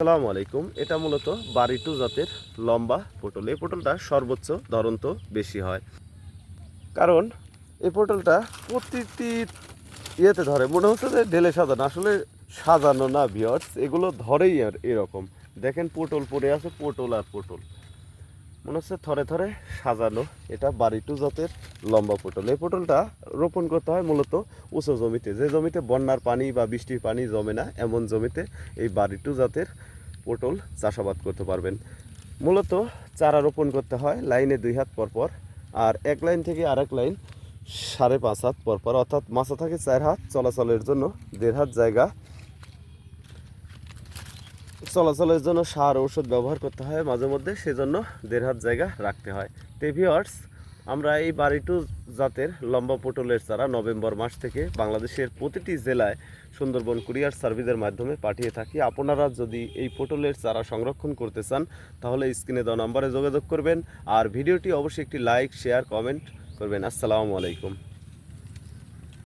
আসসালামু আলাইকুম। এটা মূলত বাড়িটু জাতের লম্বা পটল। এই পটলটা সর্বোচ্চ ধরন্ত বেশি হয়। কারণ এই পটলটা প্রতিটি ইয়েতে ধরে। মনে হচ্ছে যে ডেলে সাজানো। আসলে সাজানো না ভিওর্স এগুলো ধরেই আর এরকম। দেখেন পটল পড়ে আছে, পটল আর পটল। মনে হচ্ছে থরে থরে সাজানো। এটা বাড়িটু জাতের লম্বা পটল। এই পটলটা রোপণ করতে হয় মূলত উঁচু জমিতে। যে জমিতে বন্যার পানি বা বৃষ্টির পানি জমে না, এমন জমিতে এই বাড়িটু জাতের পটল চাষাবাদ করতে পারবেন। মূলত চারা রোপণ করতে হয় লাইনে দুই হাত পর পর, আর এক লাইন থেকে আরেক লাইন সাড়ে পাঁচ হাত পর পর। অর্থাৎ মাছা থাকে চার হাত, চলাচলের জন্য দেড় হাত জায়গা চলাচলের জন্য সার ঔষধ ব্যবহার করতে হয় মাঝে মধ্যে, সেজন্য দেড় হাত জায়গা রাখতে হয়। টেভিয়ার্স আমরা এই বাড়িটু জাতের লম্বা পটলের চারা নভেম্বর মাস থেকে বাংলাদেশের প্রতিটি জেলায় সুন্দরবন কুরিয়ার সার্ভিসের মাধ্যমে পাঠিয়ে থাকি। আপনারা যদি এই পটলের চারা সংরক্ষণ করতে চান, তাহলে স্ক্রিনে দেওয়া নম্বরে যোগাযোগ করবেন। আর ভিডিওটি অবশ্যই একটি লাইক, শেয়ার, কমেন্ট করবেন। আসসালামু আলাইকুম।